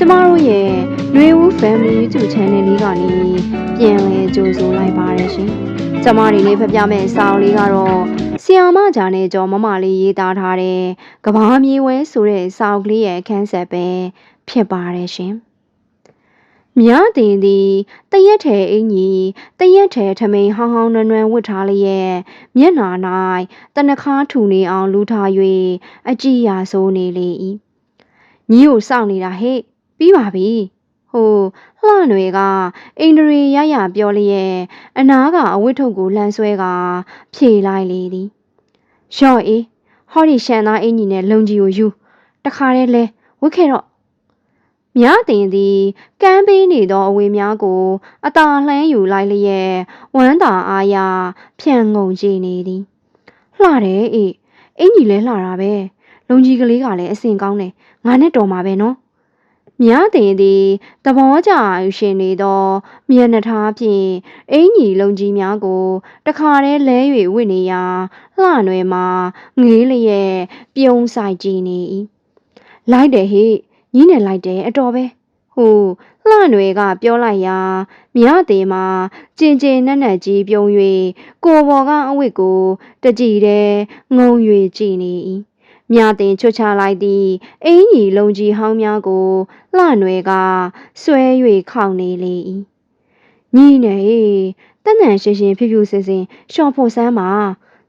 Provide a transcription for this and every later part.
ကျမတို့ရဲ့ຫນွေဦး Family YouTube Channel လေးကနေပြန်လည်ကြိုဆိုလိုက်ပါတယ်ရှင်။ကျမတွေလေးဖပြမဲ့စာအုပ်လေးကတော့ဆီယာမဂျာနဲ့ကျော်မမလေးရေးသားထားတဲ့ကဘာမြေဝဲဆိုတဲ့စာအုပ်လေးရဲ့အခန်းဆက်ပဲဖြစ်ပါတယ်ရှင်။မြားတင်သည်တရက်ထဲအင်ကြီးတရက်ထဲထမိန်ဟောင်းဟောင်းနွမ်းနွမ်းဝတ်ထားလျက်မျက်နှာ၌တနခါထူနေအောင်လူထား၍အကြည့်ရာဆိုးနေလေ၏ညီကိုစောင့်နေတာဟဲ့ ပြီးပါပြီဟိုလှနွေကအိန္ဒြေရရပြောလျက်အနားကအဝတ်ထုတ်ကိုလှမ်းဆွဲကဖြေလိုက်လေသည်ရော့အေးဟောဒီရှန်သားအင်ကြီးနဲ့လုံကြီးကိုယူတခါတည်းလဲဝတ်ခဲ့တော့မြားတင်သည်ကမ်းပေးနေသောအဝေများကို အသာလှမ်းယူလိုက်လျက်ဝမ်းသာအားရဖြန့်ငုံကြည့်နေသည်လှတယ်အေးအင်ကြီးလဲလှတာပဲလုံကြီးကလေးကလည်းအစင်ကောင်းတယ်ငါနဲ့တော်မှာပဲနော် မြားတင်သည်သဘောကျရှင်နေသောမျက်နှာထားဖြင့်အင်ကြီးလုံကြီးများကိုတခါတည်းလဲ၍ဝစ်နေရာလှနွယ်မှာငေးလျက်ပြုံးဆိုင်ကြည့်နေ၏လိုက်တယ်ဟိညီးနေလိုက်တယ်အတော်ပဲဟိုလှနွယ်ကပြောလိုက်ရာမြားတင်မှာကျင်ကျင်နက်နက်ကြီးပြုံး၍ကိုဘော်ကအဝတ်ကိုတကြည်တဲ့ငုံ၍ကြည့်နေ၏ မြာတင်ချွတ်ချလိုက်သည့်အင်းကြီးလုံကြီးဟောင်းများကိုလှနွယ်ကဆွဲ၍ခေါင်နေလေ၏ညီနေတန်တန်ရှင်းရှင်းဖြူဖြူစင်စင်ရှော့ဖို့စမ်းပါ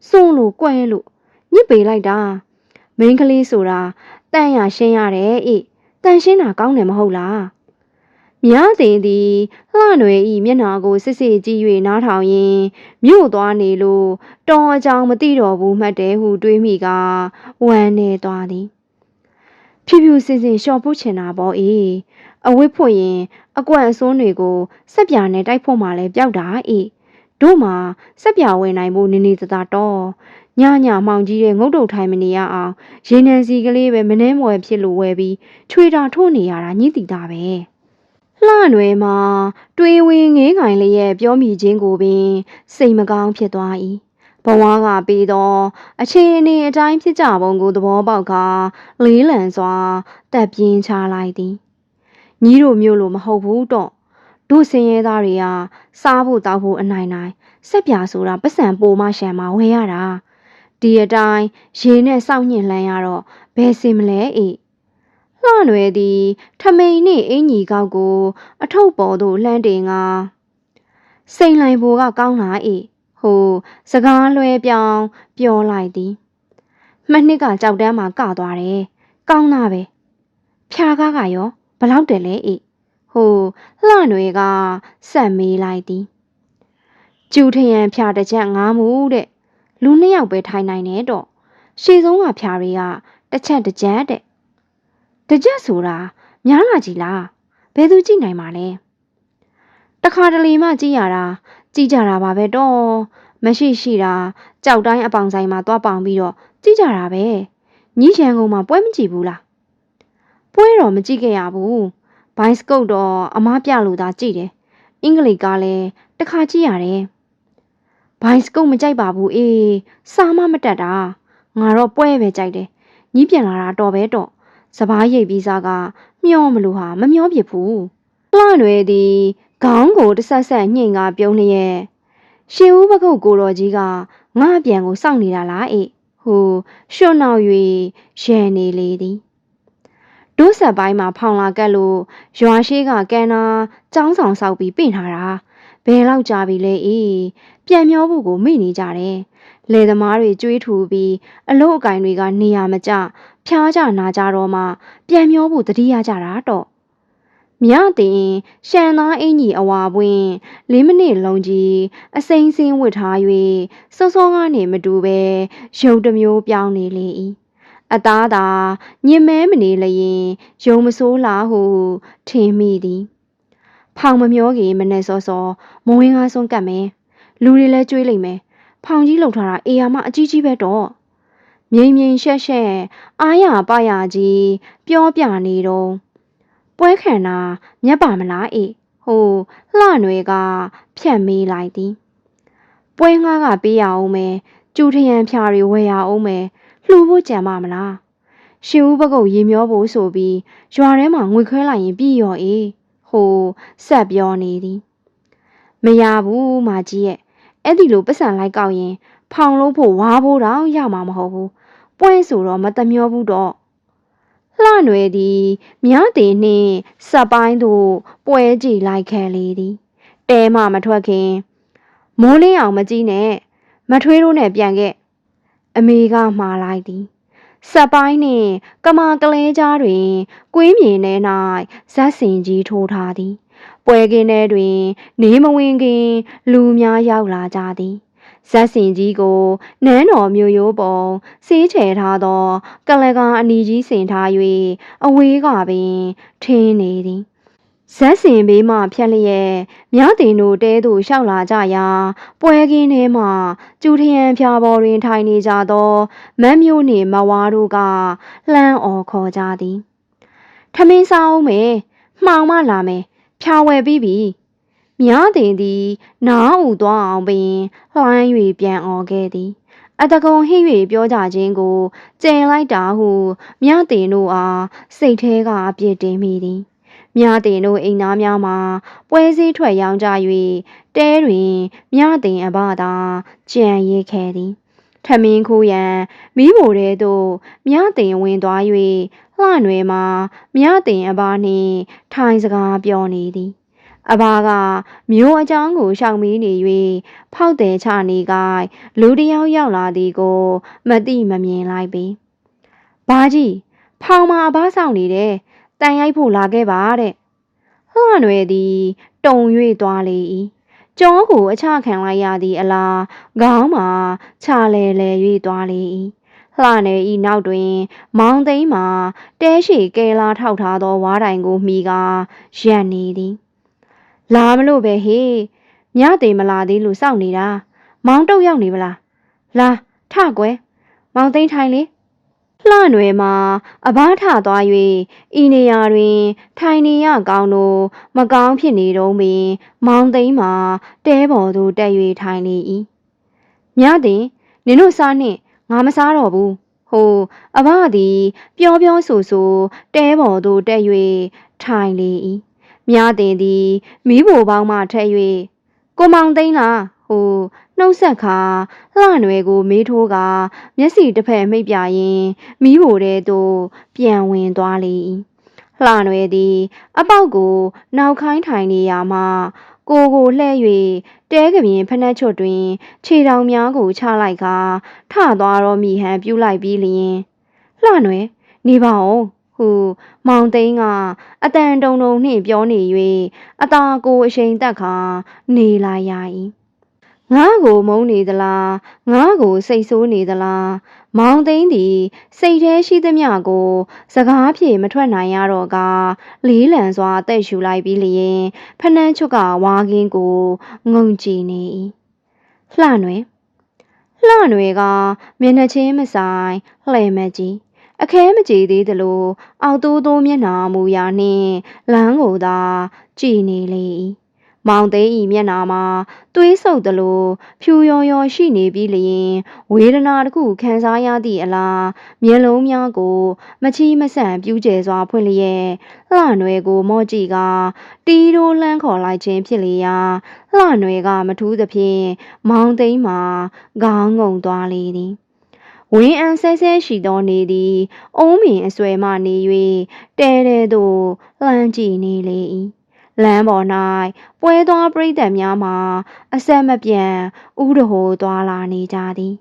စွန့်လို့ကွဲလို့ညစ်ပေလိုက်တာမိန်းကလေးဆိုတာတန်ရရှင်းရတယ်အေးတန်ရှင်းတာကောင်းတယ်မဟုတ်လား မြားတင်သည်လှနွယ်ဤမျက်နှာကိုစစ်စစ်ကြည့်၍နားထောင်ရင်းမြို့သွားနေလို့တော်အကြောင်မသိတော့ဘူးမှတ်တယ်ဟုတွေးမိကဝမ်းနေသွားသည်ဖြူဖြူစင်စင်လျှော်ဖို့ချင်တာပေါ့အေးအဝတ်ဖို့ရင် အကွက်အစွန်းတွေကိုစက်ပြာနဲ့တိုက်ဖို့မှလည်းပျောက်တာအေးတို့မှာစက်ပြာဝင်နိုင်ဖို့နေနေသသာတော့ညညမှောင်ကြီးတဲ့ငုတ်တုတ်ထိုင်မနေရအောင်ရေနံစီကလေးပဲမနှဲမွယ်ဖြစ်လို့ဝဲပြီးချွေတာထိုးနေရတာညှိတိတာပဲ လှနွယ်မှာ တွေးဝင်းငေးကင်လေးရဲ့ပြောမိခြင်းကိုပင် စိတ်မကောင်းဖြစ်သွား၏ဘဝကပြီးတော့အခြေအနေအတိုင်းဖြစ်ကြပုံကိုသဘောပေါက်ကလေးလံစွာတက်ပြင်းချလိုက်သည်ညီတို့မျိုးလိုမဟုတ်ဘူးတော့တို့စင်ရဲသားတွေကစားဖို့တောက်ဖို့အနိုင်နိုင်စက်ပြာဆိုတာပတ်စံပိုမရှံမှာဝယ်ရတာဒီအတိုင်းရေနဲ့စောင့်ညှင်လှမ်းရတော့ဘယ်စင်မလဲအေး လှနွယ်သည်ထမိန်နှင့်အင်ကြီးကောက်ကို အထုပ်ပေါ်သို့လှမ်းတင်ကစိန်လိုင်ဘူကကောင်းလာအေးဟိုစကားလွဲပြောင်းပြောလိုက်သည်မှနှစ်ကကြောက်တန်းမှာကသွားတယ်ကောင်းတာပဲဖြာကားကရောဘလောက်တယ်လဲအေးဟိုလှနွယ်ကဆက်မေးလိုက်သည်ကျူထရန်ဖြာတစ်ချက်ငားမှုတဲ့လူနှစ်ယောက်ပဲထိုင်နိုင်တယ်တော့ရှေ့ဆုံးကဖြာတွေကတစ်ချက်တစ်ချက်တဲ့ တစ်ချက်ဆိုတာများလာကြည်လားဘယ်သူကြည့်နိုင်မှာလဲတခါတလေမှကြည့်ရတာကြည့်ကြတာပါပဲတော့မရှိရှိတာကြောက်တိုင်းအပေါင်ဆိုင်မှာသွားပေါင်ပြီးတော့ကြည့်ကြတာပဲညီးရန်ကုန်မှာပွဲမကြည့်ဘူးလားပွဲတော့မကြည့်ခဲ့ရဘူးဘိုင်းစကုတ်တော့အမားပြလို့သာကြည့်တယ်အင်္ဂလိပ်ကလည်းတစ်ခါကြည့်ရတယ်ဘိုင်းစကုတ်မကြိုက်ပါဘူးအေးစာမမတက်တာငါတော့ပွဲပဲကြိုက်တယ်ညီးပြန်လာတာတော့ပဲတော့ စပားရိပ်ပြီးစားကမျောမလို့ဟာမမျောဖြစ်ဘူးလှရွယ်သည်ခေါင်းကိုတဆက်ဆက်ညှိန်ကပြုံးလျက်ရှင်ဦးပကုတ်ကိုတော်ကြီးကငါအပြန်ကိုစောင့်နေတာလားအေးဟိုရွှွနောက်၍ရန်နေလေသည်ဒုဆက်ပိုင်းမှာဖောင်လာကက်လို့ရွာရှိကကန်နာចောင်းဆောင်ဆောက်ပြီးပြင်ထားတာဘယ်လောက်ကြာပြီလဲအေးပြန်မျောဖို့ကိုမိနေကြတယ်လယ်သမားတွေကြွေးထူပြီးအလုတ်အကင်တွေကနေရာမကျ ဖျားကြနာကြတော့မှပြန်မျောဖို့တတိယကြတာတော့မြတင်ရှန်သားအင်ကြီးအဝါပွင့်လေးမိနစ်လုံးကြီးအစိမ့်စင်းဝတ်ထား၍စောစောကနေမတူပဲရုပ်တစ်မျိုးပြောင်းနေလေ၏အသားသာညင်မဲမနေလျင်ယုံမဆိုးလားဟုထင်မိသည်ဖောင်မမျောခင်မနဲ့စောစောမဝင်းကားဆုံးကတ်မယ်လူတွေလည်းကြွေးလိမ့်မယ်ဖောင်ကြီးလှုပ်ထားတာအေယာမအကြီးကြီးပဲတော့ မြိန်မြိန်ရှက်ရှက်အားရပါရကြီးပြောပြနေတော့ပွဲခံတာမျက်ပါမလားအေးဟိုလှနွယ်ကဖြတ်မေးလိုက်သည်ပွဲငှားကပေးရအောင်မယ်ကျူထရန်ဖြာတွေဝယ်ရအောင်မယ်လှူဖို့ကြံပါမလားရှင်ဦးပကုတ်ရေမျောဖို့ဆိုပြီးရွာထဲမှာငွေခွဲလိုက်ရင်ပြည်ရော်အေးဟိုဆက်ပြောနေသည်မရဘူးမာကြီးရဲ့အဲ့ဒီလိုပတ်စံလိုက်ကောက်ရင် ဖောင်လို့ဖို့ဝါဖို့တော့ရမှာမဟုတ်ဘူး ပွဲဆိုတော့မတမျောဘူးတော့လှနွယ်သည်မြားတင်နှင့်စပ်ပိုင်းသို့ပွဲကြည့်လိုက်ခဲ့လေသည်တဲမှမထွက်ခင်မိုးလင်းအောင်မကြည့်နဲ့မထွေးတို့နဲ့ပြန်ခဲ့အမေကမှားလိုက်သည်စပ်ပိုင်းနှင့်ကမာကလဲကြားတွင်ကွင်းမြေထဲ၌ဇက်စင်ကြီးထိုးထားသည်ပွဲကင်းထဲတွင် နေမဝင်ခင် လူများရောက်လာကြသည် ဇက်စင်ကြီးကိုနန်းတော်မျိုးရိုးပုံစေးချယ်ထားသော ကလကအနီကြီးဆင်ထား၍အဝေးကပင်ထင်းနေသည်ဇက်စင်ဘေးမှဖြတ်လျက်မြတင်တို့တဲသို့လျှောက်လာကြရာပွဲကင်းထဲမှကျူထရန်ဖျားပေါ်တွင်ထိုင်နေကြသောမတ်မျိုးနှင့်မဝါတို့ကလှမ်းအော်ခေါ်ကြသည်ထမင်းစားအောင်မယ်မှောင်မလာမယ်ဖြာဝယ်ပြီးပြီ မြတင်သည်နားဥသွားအောင်ပင်လှမ်း၍ပြန်អော်ခဲ့သည် အတကုံဟိ၍ပြောကြခြင်းကိုကျင်လိုက်တာဟုမြတင်တို့အားစိတ်แท้ကအပြစ်တင်မိသည်မြတင်တို့အိမ်သားများမှာပွဲစည်းထွက်ရောင်းကြ၍တဲတွင်မြတင်အဘသာကြံရစ်ခဲ့သည်ထမင်းခိုးရန်မိမိုတဲသို့မြတင်ဝင်သွား၍လှနွယ်မှာမြတင်အဘနှင့်ထိုင်စကားပြောနေသည် အဘာကမျိုးအကြောင်းကိုရှောင်မီးနေ၍ဖောက်တယ်ချနေကလူတစ်ယောက်ရောက်လာသည်ကို မတိမမြင်လိုက်ပေ။ဘာကြီးဖောင်မာအဘာဆောင်နေတယ်။တန်ရိုက်ဖို့လာခဲ့ပါတဲ့။လှနွယ်သည်တုံ၍သွားလေ၏။ကြောကိုအချခံလိုက်ရသည့်အလားခေါင်းမှာခြာလဲလဲ၍သွားလေ၏။လှနယ်ဤနောက်တွင် မောင်သိန်းမှာတဲရှိကဲလာထောက်ထားသောဝါးတိုင်ကိုမှီကာရက်နေသည်။ လာမလို့ပဲဟေးမြသိမလာသေးလို့စောင့်နေတာမောင်တုတ်ရောက်နေမလားလာထကွယ်မောင်သိန်းထိုင်လေလှနွယ်မှာအဘထသွား၍ဤနေရာတွင် ထိုင်နေရကောင်းတို့မကောင်းဖြစ်နေတော့ပင်မောင်သိန်းမှာတဲပေါ်သို့တက်၍ထိုင်နေ၏မြသည်နင်တို့စားနှင့်ငါမစားတော့ဘူးဟိုအဘသည်ပျော်ပျော်ဆူဆူတဲပေါ်သို့တက်၍ထိုင်လေ၏ မြတင်သည်မိဘပေါင်းမှထက်၍ကိုမောင်သိန်းလားဟိုနှုတ်ဆက်ခါလှနွယ်ကိုမေးထိုးကမျက်စိတစ်ဖက်မိတ်ပြရင်မိဘတဲသို့ပြန်ဝင်သွားလေ၏လှနွယ်သည်အပေါက်ကိုနောက်ခိုင်းထိုင်နေရာမှကိုကိုလှဲ့၍တဲကပြင်းဖနှက်ချွတ်တွင် ခြေထောင်များကိုချလိုက်ကာထသွားတော့မိဟန်ပြူလိုက်ပြီးလျင်လှနွယ်နေပါအောင် ဟုမောင်သိန်းကအတန်တုံတုံနှင့်ပြောနေ၍အသာကိုအရှိန်တက်ခါနေလာရ၏ငါ့ကိုမုန်းနေသလားငါ့ကိုစိတ်ဆိုးနေသလားမောင်သိန်းသည်စိတ်ထဲရှိသမျှကို စကားဖြင့်မထွက်နိုင်ရတော့ကလေးလံစွာအသက်ရှူလိုက်ပြီးလျင်ဖနှန်းချွတ်ကဝါကင်းကိုငုံကြည့်နေလှနွယ်လှနွယ်ကမျက်နှာချင်းမဆိုင်လှဲ့မကြီး အခဲမကြည်သေးသလိုအောက်တိုးတိုးမျက်နှာမူရာနှင့်လမ်းကိုသာကြည်နေလေ၏မောင်သိန်းဤမျက်နှာမှာသွေးဆုပ်သလိုဖြူရော်ရော်ရှိနေပြီးလျင်ဝေဒနာတစ်ခုခံစားရသည့်အလားမျက်လုံးများကို မချီမဆန့်ပြူးကျဲစွာဖွင့်လျက်လှနွယ်ကိုမော့ကြည့်ကတီးတိုးလှမ်းခေါ်လိုက်ခြင်းဖြစ်လေရာလှနွယ်ကမထူးသဖြင့်မောင်သိန်းမှာခေါင်းငုံသွားလေသည် ဝင်းအန်ဆဲဆဲရှိသောနေသည်အုံးမင်အစွဲမှနေ၍တဲတဲသို့လှမ်းကြည့်နေလေ၏လမ်းပေါ်၌ပွဲသွားပရိသတ်များမှာအဆက်မပြတ်ဥဒဟိုသွားလာနေကြသည်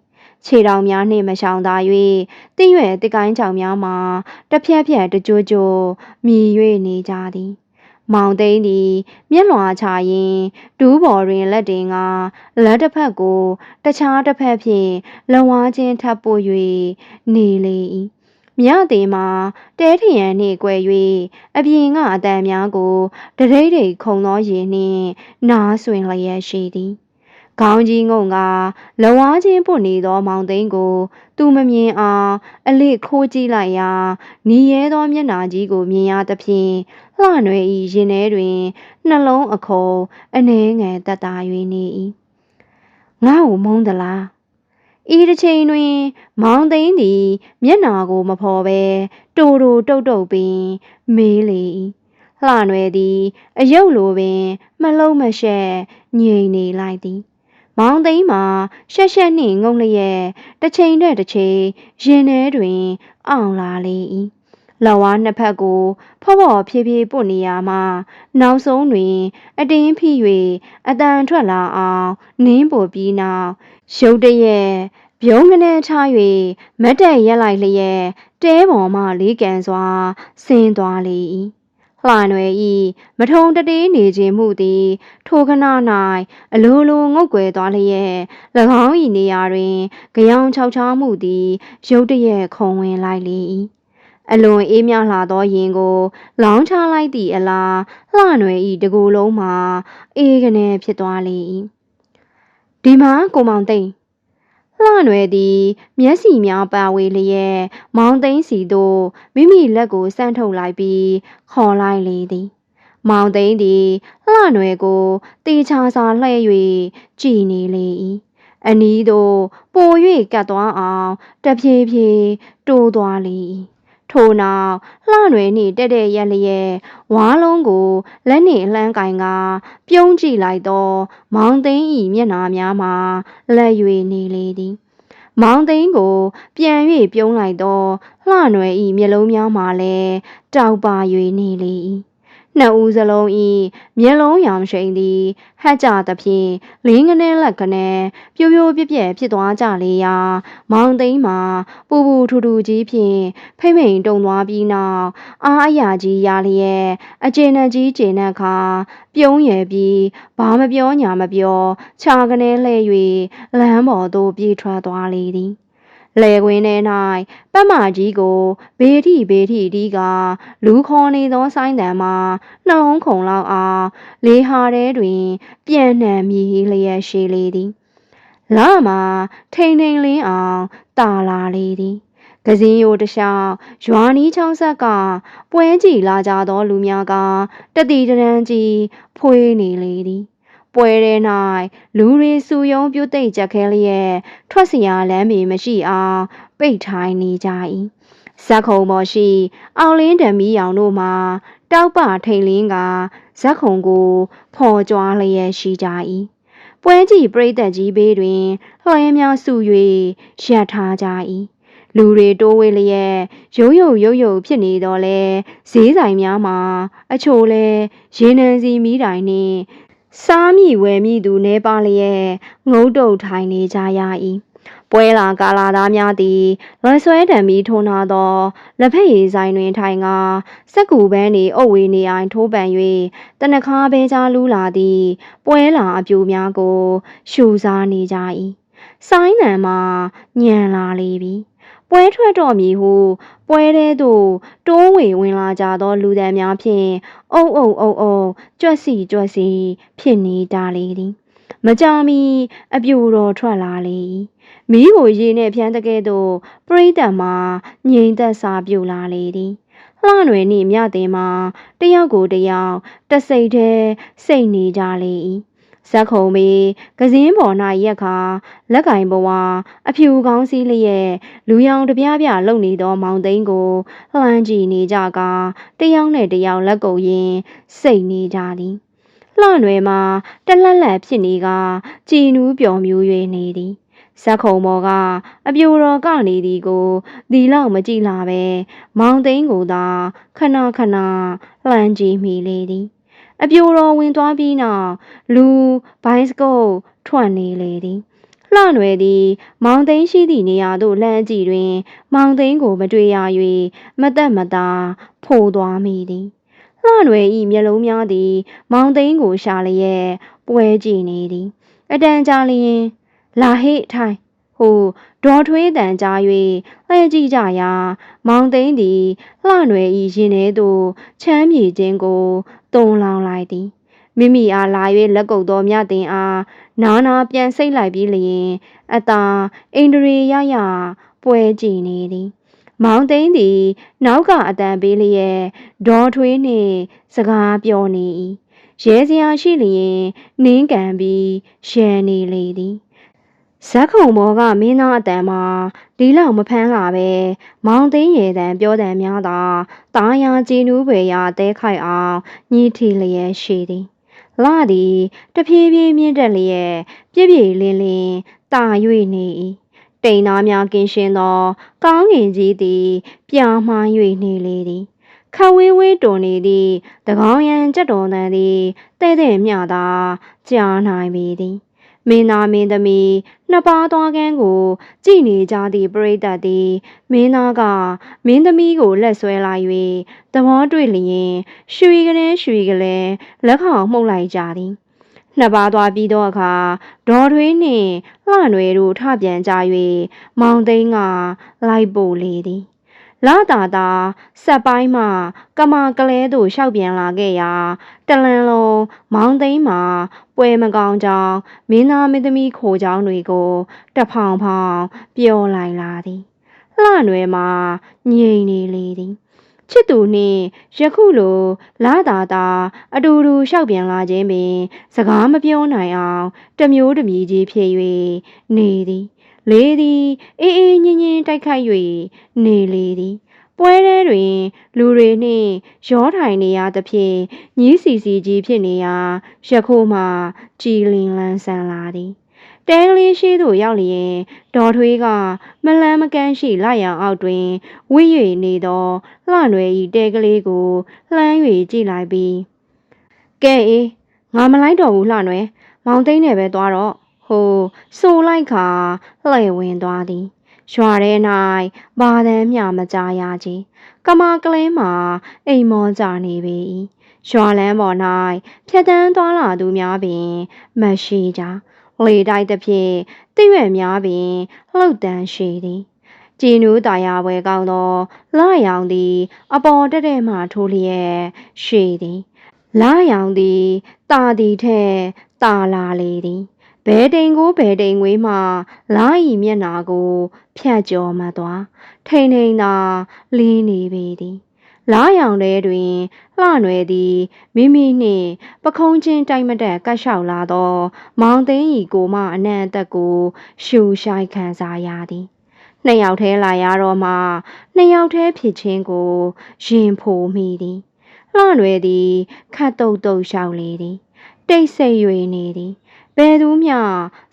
ခြေတော်များနှင့်မရှောင်သာ၍တင့်ရွယ်တကိုင်းချောင်များမှာတစ်ဖြက်ဖြက်တကြိုကြိုမြည်၍နေကြသည် မောင်သိန်းသည်မျက်လွှာချရင်းဒူးပေါ်တွင်လက်တင်ကလက်တစ်ဖက်ကိုတခြားတစ်ဖက်ဖြင့်လဝါချင်းထပ်ပို့၍နေလေ၏မြသေးမှာတဲထရန်နှင့်꿰၍အပြင်ကအတန်များကိုတရိတ်ရိတ်ခုံသောရေနှင့်နားဆွင်လျက်ရှိသည် ခေါင်းကြီးငုံကလဝါချင်းပွနေသောမောင်သိန်းကို သူမမြင်အောင်အလစ်ခိုးကြည့်လိုက်ရာနီရဲသောမျက်နာကြီးကိုမြင်ရသဖြင့်လှနွယ်ဤရင်ထဲတွင်နှလုံးအခုံအနှဲငယ်တက်တာ၍နေ၏ငါ့ကိုမုန်းသလားဤတစ်ချိန်တွင် မောင်သိန်းသည်မျက်နာကိုမဖော်ဘဲတူတူတုတ်တုတ်ပင် မေးလေ၏လှနွယ်သည် အယုတ်လိုပင် မလုံးမရှက်ငြိမ်နေလိုက်သည် မောင်သိန်းမှာရှက်ရှက်နှင့်ငုံလျက်တစ်ချိန်တည်းတစ်ချိန်ရင်ထဲတွင် အောင်လာလေ၏လက်ဝါးနှစ်ဖက်ကို ဖော့ဖော့ဖြည်းဖြည်းပုတ်နေရမှနောက်ဆုံးတွင် အတင်းဖိ၍အတန်ထွက်လာအောင်နင်းပို့ပြီးနောက်ရုတ်တရက်ပြုံးကနေချ၍မတ်တက်ရက်လိုက်လျက်တဲပေါ်မှလေးကန်စွာဆင်းသွားလေ၏ လှနွယ်ဤမထုံတတေးနေခြင်းမှုသည် ထိုခဏ၌အလိုလိုငုတ်ကွယ်သွားလျက်၎င်း၏နေရာတွင်ကြောင်ချောက်ချားမှုသည် ရုတ်တရက်ခုံဝင်လိုက်လေ၏အလွန်အေးမြလှသောရင်ကို လောင်းချလိုက်သည့်အလားလှနွယ်ဤတကူလုံးမှာအေးကနေဖြစ်သွားလေ၏ဒီမှာကိုမောင်သိန်း လှနွယ်သည် မျက်စီများပါဝေလျက်မောင်သိန်းစီသို့မိမိလက်ကိုဆန့်ထုတ်လိုက်ပြီးခေါ်လိုက်လေသည်မောင်သိန်းသည်လှနွယ်ကိုတေချာစာလှဲ့၍ကြည်နေလေ၏အနီးသို့ပို၍ကတ်သွားအောင်တဖြည်းဖြည်းတိုးသွားလေ၏ ထို့နောက်လှနွယ်နှင့်တက်တဲ့ရက်လျက်ဝါလုံးကိုလက်နှင့်လှမ်းကင်ကပြုံးကြည့်လိုက်သောမောင်သိန်း၏မျက်နှာများမှာလက်၍နေလေသည်မောင်သိန်းကိုပြန်၍ပြုံးလိုက်သောလှနွယ်၏မျက်လုံးများမှာလည်းတောက်ပါ၍နေလေ၏ နှစ်ဦးစလုံး၏မျက်လုံးရောင်ရှိန်သည်ဟက်ကြသဖြင့်လင်းကနေလက်ကနေပြိုးပြိုးပြက်ပြက်ဖြစ်သွားကြလေရာ မောင်သိန်းမှာပူပူထူထူကြီးဖြင့်ဖိမ့်ဖိမ့်တုံသွားပြီးနောက်အားအရာကြီးရလျက်အကျဉ်းနှကြီးကျဉ်တဲ့အခါပြုံးရယ်ပြီးဘာမပြောညာမပြောခြာကနေလှဲ့၍လမ်းပေါ်သို့ပြေးထွက်သွားလေသည် လေကွင်းထဲ၌ပတ်မကြီးကိုဘေးထိဘေးထိတီးကလူခေါ်နေသောဆိုင်းတံမှာနှလုံးခုန်လောက်အောင်လေဟာထဲတွင် ပြန့်နှံ့မြည်လျက်ရှိလေသည်လာမှာထိန်ထိန်လင်းအောင်တာလာလေသည်ကစင်းရိုးတလျှောက်ရွာနီးချောင်းဆက်ကပွဲကြည်လာကြသောလူများကတတိတရန်ကြီးဖွေးနေလေသည် ပွဲထဲ၌လူတွေစုယုံပြုသိမ့်ကြခဲလျက်ထွက်စရာလမ်းမီမရှိအောင်ပိတ်ထိုင်နေကြ၏ဇက်ခုံပေါ်ရှိ အောင်လင်းဓမီရောင်တို့မှာတောက်ပထိန်လင်းကဇက်ခုံကိုဖော်ကြွားလျက်ရှိကြ၏ပွဲကြီးပြိတ္တကြီးဘေးတွင်လှဲမြောင်းစု၍ရပ်ထားကြ၏လူတွေတိုးဝေးလျက်ရုံရုံရုံရုံဖြစ်နေတော့လဲဈေးဆိုင်များမှာအချို့လဲရေနံစီမီးတိုင်နဲ့ စားမိဝယ်မိသူနေပါလျက်ငုံတုတ်ထိုင်နေကြရ၏ပွဲလာကာလာသားများသည်လွန်ဆွဲတံမီထိုးနာသောလက်ဖက်ရည်ဆိုင်တွင်ထိုင်ကစက်ကူပန်းနေအုပ်ဝေးနေအိုင်ထိုးပန်၍တနခါပဲကြားလူးလာသည်ပွဲလာအပြူများကိုရှူစားနေကြ၏ဆိုင်းနံမှာညံလာလေပြီ ပွဲထွက်တော်မည်ဟု ပွဲထဲသို့တိုးဝေဝင်လာကြသော လူသည်များဖြင့်အုံအုံအုံအုံကြွက်စီကြွက်စီဖြစ်နေကြလေသည်မကြမီအပြူတော်ထွက်လာလေ၏မီးကိုရေနှင့်ဖြန်းတကဲ့သို့ပရိသတ်မှာငြိမ်သက်စာပြုလာလေသည်လှနွယ်နှင့်မြသည်မှာတယောက်ကိုတယောက်တစိတ်တည်းစိတ်နေကြလေ၏ ဇက်ခုံမေကစင်းပေါ်၌ရက်ခါလက်ကင်ဘဝအဖြူကောင်းစည်းလျက်လူရောင်တပြားပြလုံနေသောမောင်သိန်းကိုလှမ်းကြည့်နေကြကတယောက်နဲ့တယောက်လက်ကုပ်ရင်းစိတ်နေကြသည်လှနွယ်မှာတလက်လက်ဖြစ်နေကကြည်နူးပျော်မြူး၍နေသည်ဇက်ခုံမော်ကအပြိုတော်ကနေသည်ကိုဒီလောက်မကြည့်လာပဲမောင်သိန်းကိုသာခဏခဏလှမ်းကြည့်မိလေသည် အပြိုတော်ဝင်သွားပြီးနောက်လူဘိုင်းစကုတ်ထွက်နေလေသည်လှနွယ်သည် မောင်သိန်းရှိသည့်နေရာသို့လှမ်းကြည့်တွင် မောင်သိန်းကိုမတွေ့ရ၍မသက်မသာဖိုးသွားမိသည်လှနွယ်ဤမျက်လုံးများသည် မောင်သိန်းကိုရှာလျက်ပွဲကြည့်နေသည် အတန်ကြာလျင်လာဟိထိုင် ဟုဒေါ်ထွေးတန်ကြား၍လှည့်ကြည့်ကြရာ မောင်သိန်းသည်လှနွယ်ဤရင်ထဲသို့ချမ်းမြေခြင်းကိုတုံလောင်လိုက်သည်မိမိအားလာ၍လက်ကုပ်သောမြတင်အားနာနာပြန်စိတ်လိုက်ပြီးလျင်အသာအိန္ဒြေရရပွဲကြည်နေသည်မောင်သိန်းသည် နောက်ကအတန်ပေးလျက်ဒေါ်ထွေးနှင့်စကားပြောနေ၏ရဲစရာရှိလျင်နင်းကန်ပြီးရန်နေလေသည် ဇက်ခုံဘောကမင်းသားအတန်မှာဒီလောက်မဖမ်းလာပဲမောင်သိန်းရည်တန်ပြောတန်များသာတာယာကြည်နူးပေရာတဲခိုက်အောင်ညှိထီလျက်ရှိသည်လာသည်တဖြည်းဖြည်းမြင့်တက်လျက်ပြည့်ပြည့်လင်းလင်းတာ၍နေ၏တိမ်သားများကင်းရှင်းသော ကောင်းငင်ကြီးသည်ပြာမှန်း၍နေလေသည်ခဝေးဝေးတွန်နေသည့်တကောင်းရန်ကြက်တော်တန်သည်တဲ့တဲ့မြသာကြားနိုင်ပေသည် မင်းသားမင်းသမီးနှစ်ပါးသွားကန်းကိုကြည်နေကြသည့်ပရိသတ်သည်မင်းသားကမင်းသမီးကိုလက်ဆွဲလိုက်၍သဘောတွေ့လျင်ရွှေကလေးရွှေကလေးလက်ခေါင်မှုတ်လိုက်ကြသည်နှစ်ပါးသွားပြီးသောအခါဒေါ်ထွေးနှင့်လှနွယ်တို့ထပြန်ကြ၍မောင်သိန်းကလိုက်ပို့လေသည် လာတာတာဆက်ပိုင်းမှကမာကလဲသို့ရှောက်ပြန်လာခဲ့ရာတလန်လုံးမောင်သိန်းမှာပွဲမကောင်းကြောင်းမင်းသားမင်းသမီးခိုကြောင်းတွေကိုတဖောင်ဖောင်ပြောလိုက်လာသည်လှနွယ်မှာငြိမ်နေလေသည်ချစ်သူနှင့်ယခုလိုလာတာတာအတူတူရှောက်ပြန်လာခြင်းပင် စကားမပြောနိုင်အောင်တမျိုးတမည်ကြီးဖြစ်၍နေသည် လေသည်အေးအေးညင်ညင်တိုက်ခိုက်၍နေလေသည်ပွဲထဲတွင် လူတွေနှင့်ရောထိုင်နေရသဖြင့်ညီးစီစီကြီးဖြစ်နေရာယခုမှကြည်လင်လန်းဆန်းလာသည်တဲကလေးရှိသို့ရောက်လျင်ဒေါ်ထွေးကမလန်းမကန်းရှိလိုက်ရန်အောက်တွင်ဝိ၍နေသောလှနွယ်ဤတဲကလေးကိုလှမ်း၍ကြည့်လိုက်ပြီးကဲအေးငါမလိုက်တော့ဘူးလှနွယ်မောင်သိန်းနဲ့ပဲသွားတော့ ဟိုဆိုလိုက်ခါလှည့်ဝင်သွားသည်ရွာထဲ၌ဘာတမ်းမျှမကြားရကြကမာကလေးမှာအိမ်မောကြနေပေ၏ရွာလန်းပေါ်၌ဖြတ်တန်းသွားလာသူများပင်မရှိကြလေတိုက်သဖြင့်တည့်ရွက်များပင်လှုပ်တန်းရှိသည်ကြည်နူးတာယာပွဲကောင်းသောလာရောင်သည် အပေါ်တက်တဲ့မှထိုးလျက်ရှိသည်လာရောင်သည်တာသည်ထက်တာလာလေသည် ဘဲတိန်ကိုဘဲတိန်ငွေးမှလာဤမျက်နာကို ဖြတ်ကျော်မှသွားထိန်ထိန်သာလင်းနေပေသည်လားရောင်ထဲတွင်လှနွယ်သည်မိမိနှင့်ပခုံးချင်းတိုက်မတက်ကတ်လျှောက်လာသော မောင်သိန်းဤကိုမအနံ့အသက်ကို ရှူရှိုက်ခံစားရသည်နှစ်ယောက်ထဲလာရတော့မှနှစ်ယောက်ထဲဖြစ်ခြင်းကိုရင်ဖိုမိသည်လှနွယ်သည်ခတ်တုတ်တုတ်လျှောက်လေသည်တိတ်ဆိတ်၍နေသည် ဘယ်သူမျှ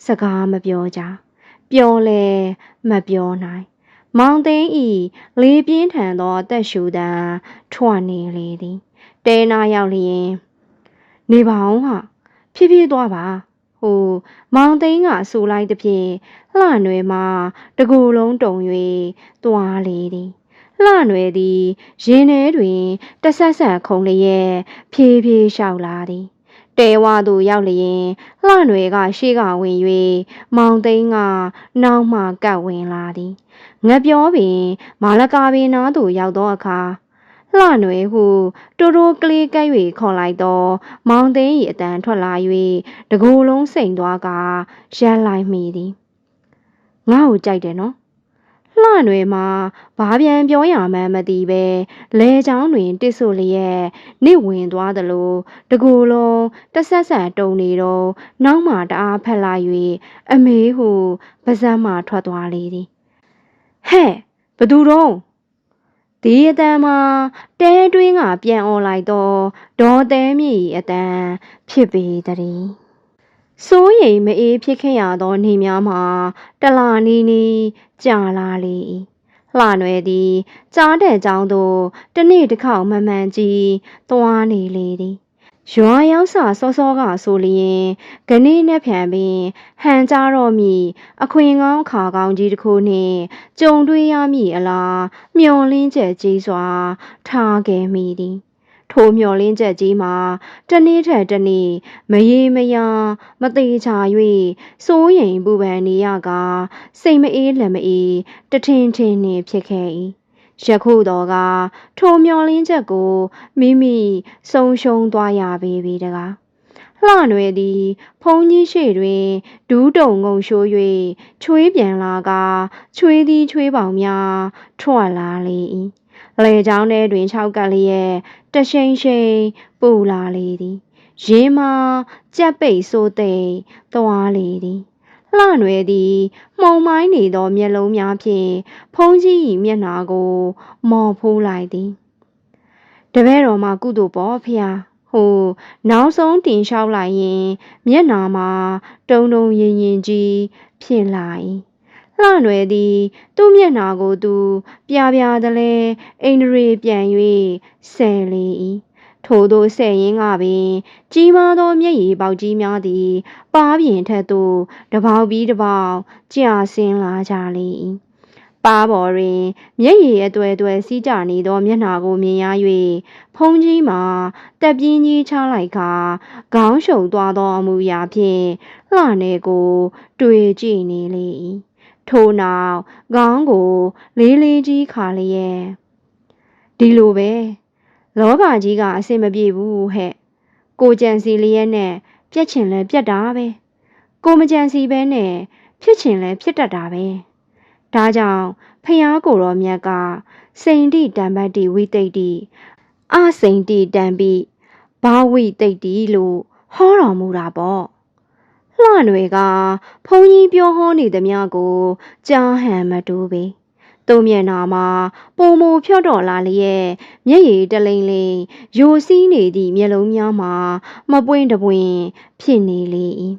စကားမပြောကြပြောလဲမပြောနိုင် မောင်သိန်းဤလေးပြင်းထန်သောအသက်ရှူတံထွက်နေလေသည်တဲနာရောက်လျင်နေပါအောင်ဟာဖြည်းဖြည်းသွားပါဟိုမောင်သိန်းကဆူလိုက်သည်ဖြင့်လှနွယ်မှာတကူလုံးတုံ၍သွားလေသည်လှနွယ်သည်ရင်ထဲတွင်တဆက်ဆက်ခုံလျက်ဖြည်းဖြည်းလျှောက်လာသည် တဲဝါသို့ရောက်လျင်လှနွယ်ကရှေ့ကဝင်၍မောင်သိန်းကနောက်မှကပ်ဝင်လာသည်ငပြောပင်မာလကာပင်နားသို့ရောက်သောအခါလှနွယ်ဟုတိုးတိုးကလေးကဲ့၍ခေါ်လိုက်သော မောင်သိန်း၏အတန်ထွက်လာ၍တကိုယ်လုံးစိန်သွားကရက်လိုက်မိသည်ငါ့ကိုကြိုက်တယ်နော် လှနွယ်မှာဘာပြန်ပြောရမှန်းမသိပဲလဲချောင်းတွင်တစ်ဆို့လျက်နစ်ဝင်သွားသလိုတကူလုံးတဆက်ဆက်တုံနေတော့နောက်မှတအားဖက်လာ၍အမေဟုပါဇက်မှထွက်သွားလေသည်ဟဲ့ဘသူတော့ဒီအတန်မှာတဲတွင်းကပြန်អော်လိုက်တော့ဒေါ်တဲမြေ၏အတန်ဖြစ်ပေတည်းစိုးရိမ်မအေးဖြစ်ခဲ့ရသောနေများမှာတလာနီနီ ကြာလာလေ၏လှနွယ်သည်ကြားတဲ့ကြောင်းသို့တနေ့တစ်ခေါက်မမှန်ကြီးသွားနေလေသည်ရွာရောက်စာစောစောကဆိုလျင်ဂနေ့နဲ့ဖြန်ပင်ဟန်ကြတော့မည်အခွင်ကောင်းခါကောင်းကြီးတစ်ခုနှင့်ကြုံတွေ့ရမည်အလားမျောလင်းချက်ကြီးစွာထားခဲ့မိသည် ထိုမျောလင်းချက်ကြီးမှာတနေ့ထက်တနေ့မရေမရာမသေးချာ၍စိုးရိမ်ပူပန်နေရကစိတ်မအေးလက်မအေးတထင်ထင်နှင့်ဖြစ်ခဲ့၏ယခုတော့ကထိုမျောလင်းချက်ကိုမိမိဆုံးရှုံးသွားရပေပြီတကားလှနွယ်သည်ဖုံးကြီးရှိတွင်ဒူးတုံငုံရှိုး၍ချွေးပြန်လာကချွေးသည်ချွေးပေါင်များထွက်လာလေ၏ လေချောင်းထဲတွင်ခြောက်ကပ်လျက်တရှိန်ရှိန်ပူလာလေသည်ရင်းမကြက်ပိတ်ဆိုးသိမ့်သွားလေသည်လှနွယ်သည်မှုံမိုင်းနေသောမျက်လုံးများဖြင့်ဖုံးကြီး၏မျက်နှာကိုမော်ဖိုးလိုက်သည်တပည့်တော်မှာကုသိုလ်ပေါ်ဖျားဟိုနောက်ဆုံးတင်လျှောက်လိုက်ရင် မျက်နာမှာတုံတုံရင်ရင်ကြီးဖြစ်လာ၏ လှနွယ်သည် သူ့မျက်နာကိုသူ ပြပြတလဲအိန္ဒြေပြန်၍ဆယ်လေ၏ထို့သောဆယ်ရင်းကပင် ကြီးမားသောမျက်ရည်ပေါက်ကြီးများသည် ပါးပြင်ထက်သို့တပေါက်ပြီးတပေါက်ကြာဆင်းလာကြလေ၏ပါးပေါ်တွင်မျက်ရည်အသွဲသွဲစီးကြနေသောမျက်နှာကိုမြင်ရ၍ဖုံးကြီးမှာတက်ပြင်းကြီးချလိုက်ခါခေါင်းရှုံသွားသောအမူအရာဖြင့်လှနေကို တွေ့ကြည့်နေလေ၏ ထို့နောက်ခေါင်းကို လေးလေးကြီးခါလျက်ဒီလိုပဲလောကကြီးကအဆင်မပြေဘူးဟဲ့ကိုကြံစီလျက်နဲ့ပြက်ချင်လဲပြက်တာပဲကိုမကြံစီပဲနဲ့ဖြစ်ချင်လဲဖြစ်တတ်တာပဲဒါကြောင့်ဖျားကိုတော်မြတ်ကစိန်တိတံပတ်တိဝိတိတ်တိအစိန်တိတံပိဘာဝိတိတ်တိလို့ဟောတော်မူတာပေါ့ လှနွယ်ကဘုန်းကြီးပြောဟောနေသမျှကိုကြားဟန်မတူပေသူ့မျက်နှာမှာပုံမဖြော့တော်လာလျက်မျက်ရည်တလိမ့်လိမ့်ယိုစီးနေသည့်မျက်လုံးများမှာမပွင့်တပွင့်ဖြစ်နေလေ၏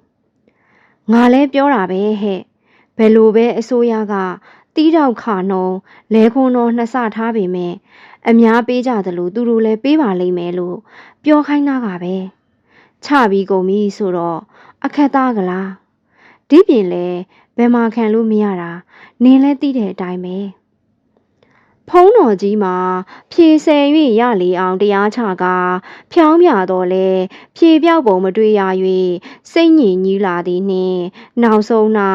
ငါလဲပြောတာပဲဟဲ့ဘယ်လိုပဲအစိုးရကတီးတောက်ခါနှုံလဲခွန်းတော်နှစ်ဆထားပေမဲ့အများပေးကြသလိုသူတို့လည်းပေးပါလိမ့်မယ်လို့ပြောခိုင်းတာကပဲချပြီးကုန်ပြီဆိုတော့ အခက်သားကလားဒီပြင်လဲဘယ်မှာခံလို့မရတာနင်းလဲသိတဲ့အတိုင်းပဲဖုံးတော်ကြီးမှာဖြေဆယ်၍ရလေအောင်တရားချကဖြောင်းပြတော့လဲဖြေပြောက်ပုံမတွေ့ရ၍စိတ်ညစ်ညူးလာသည်နှင့်နောက်ဆုံး၌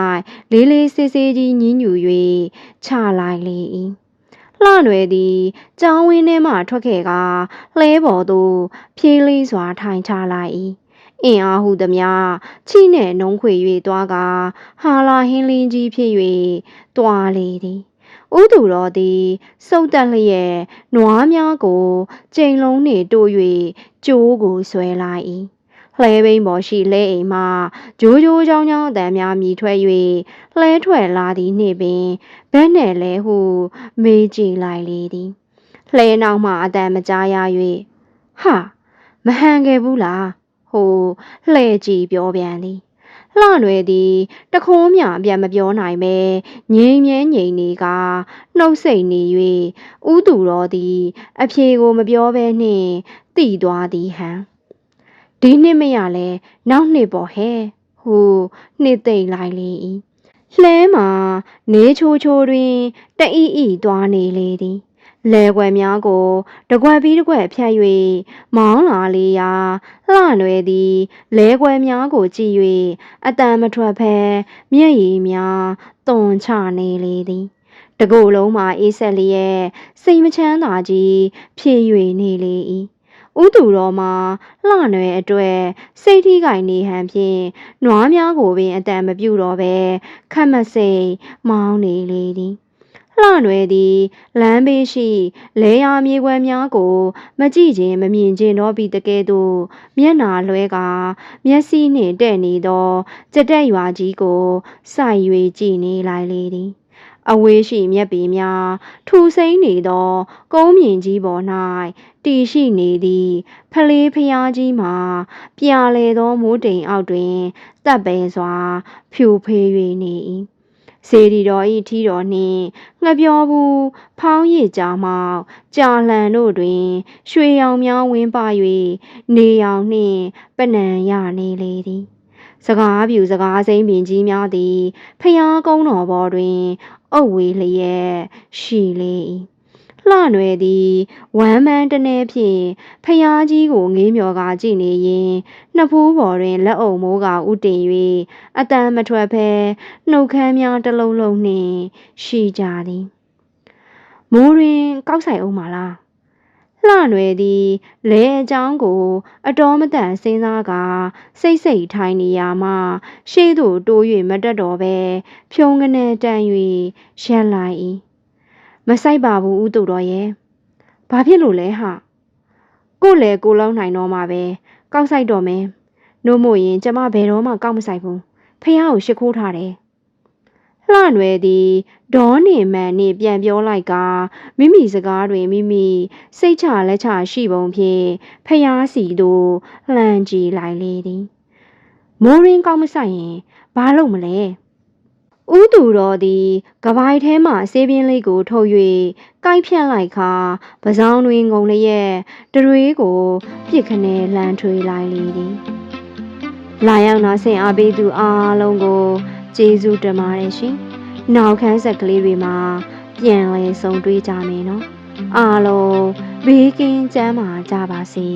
လေးလေးဆေးဆေးကြီးညင်းညူ၍ချလိုက်လေ၏လှနွယ်သည်ကြောင်းဝင်းထဲမှထွက်ခဲ့ကလှဲပေါ်သို့ဖြေးလေးစွာထိုင်ချလိုက်၏ အင်အားဟုသည်များချိနဲ့နှုံးခွေ၍သွားကဟာလာဟင်းလင်းကြီးဖြစ်၍တွားလေသည်ဥသူတော်သည်စုတ်တက်လျက်နွားများကိုကြိမ်လုံးနှင့်တိုး၍ကြိုးကိုဆွဲလိုက်၏လှဲဘိန်းပေါ်ရှိလဲအိမ်မှဂျိုးဂျိုးချောင်းချောင်းအတန်များမြည်ထွက်၍လှဲထွက်လာသည်နှင့်ပင်ဘဲနဲ့လဲဟုမေးကြည့်လိုက်လေသည်လှဲနောက်မှအတန်မကြားရ၍ဟာမဟန်ခဲ့ဘူးလား ဟိုလှဲကြည့်ပြောပြန်သည်လှနွယ်သည်တခုံးမြအပြန်မပြောနိုင်ပဲငိမ့်မြဲငိမ့်နေကနှုတ်ဆက်နေ၍ဥသူတော်သည် အဖြေကိုမပြောဘဲနှင့်တိသွားသည်ဟန်ဒီနှစ်မရလဲနောက်နှစ်ပေါ်ဟဲ့ဟူနှစ်သိမ့်လိုက်လေ၏လှဲမှာနေချိုချိုတွင်တအီအီသွားနေလေသည် လဲွယ်များကိုတကွက်ပြီးတကွက်ဖြတ်၍မောင်းလာလေရာလှနွယ်သည်လဲွယ်များကိုကြည့်၍အတန်မထွက်ဖဲမျက်ရည်များသွန်ချနေလေသည်တကိုယ်လုံးမှာအေးဆက်လျက်စိတ်မချမ်းသာကြီးဖြည့်၍နေလေ၏ဥသူတော်မှာလှနွယ်အတွေ့စိတ်ထိခိုင်နေဟန်ဖြင့်နွားများကိုပင်အတန်မပြုတ်တော့ဘဲခက်မစိတ်မောင်းနေလေသည် လှနွယ်သည်လမ်းဘေးရှိလဲရမြေခွဲများကို မကြည့်ခြင်းမမြင်ခြင်းတော့ပြီးတကဲ့သို့မျက်နာလွဲကာမျက်စိနှင့်တဲ့နေသောကြက်တက်ရွာကြီးကိုစိုက်၍ကြည့်နေလိုက်လေသည်အဝေးရှိမြက်ပေများထူစိမ့်နေသော ကုန်းမြင့်ကြီးပေါ်၌တည်ရှိနေသည်ဖလေးဖျားကြီးမှာ ပြာလေသောမိုးတိမ်အောက်တွင်တပ်ပဲစွာဖြူဖေး၍နေ၏ စေတီတော်ဤထီတော်နှင့်ငှပြောဘူးဖောင်းရည်ကြာမှကြာလှန်တို့တွင် ရွှေရောင်များဝင်းပ၍နေရောင်နှင့်ပနံရနေလေသည်စကားပြူစကားစိမ့်ပင်ကြီးများသည်ဖျားကုန်းတော်ပေါ်တွင် အုပ်ဝေးလျက်ရှိလေ၏ လှနွယ်သည်ဝမ်းမန်းတနေဖြင့်ဖျားကြီးကိုငေးမြော်ကာကြည့်နေရင်နှစ်ဖူးပေါ်တွင်လက်အုပ်မိုးကဥတင်၍အတန်မထွက်ဘဲနှုတ်ခမ်းများတစ်လုံးလုံးနှင့်ရှိကြသည်မိုးတွင်ကောက်ဆိုင်အောင်ပါလားလှနွယ်သည်လဲအကြောင်းကို အတော်မတန်စဉ်းစားကစိတ်စိတ်ထိုင်နေရမှရှေ့သို့တိုး၍မတက်တော့ပဲဖြုံကနေတန်၍ရက်လိုက်၏ မဆိုင်ပါဘူးဥတူတော်ရဲ့ဘာဖြစ်လို့လဲဟာကို့လေကိုလုံးနိုင်တော့မှပဲကောက်ဆိုင်တော့မယ်နို့မို့ရင်ကျမဘယ်တော့မှကောက်မဆိုင်ဘူးဖះကိုရှိခိုးထားတယ်လှနွယ်သည်ဒေါနေမန်နှင့်ပြန်ပြောလိုက်ကမိမိစကားတွင်မိမိစိတ်ချလက်ချရှိပုံဖြင့်ဖះစီသို့လှမ်းကြည့်လိုက်လေသည်မိုးရင်းကောင်းမဆိုင်ရင်ဘာလုပ်မလဲ ဥသူတော်သည်ကပိုင်ထဲမှဆေးပြင်းလေးကိုထုတ်၍ကိုက်ဖြတ်လိုက်ခါပစောင်းတွင်ငုံလျက်တရွေးကိုပြစ်ခနဲလှမ်းထွေးလိုက်လေသည်လာရောက်နာဆင်အားပေးသူအားလုံးကိုကျေးဇူးတင်ပါတယ်ရှင်နောက်ခန်းဆက်ကလေးတွေမှာပြန်လည်ဆုံတွေ့ကြမယ်နော်အားလုံးဘေးကင်းကျန်းမာကြပါစေ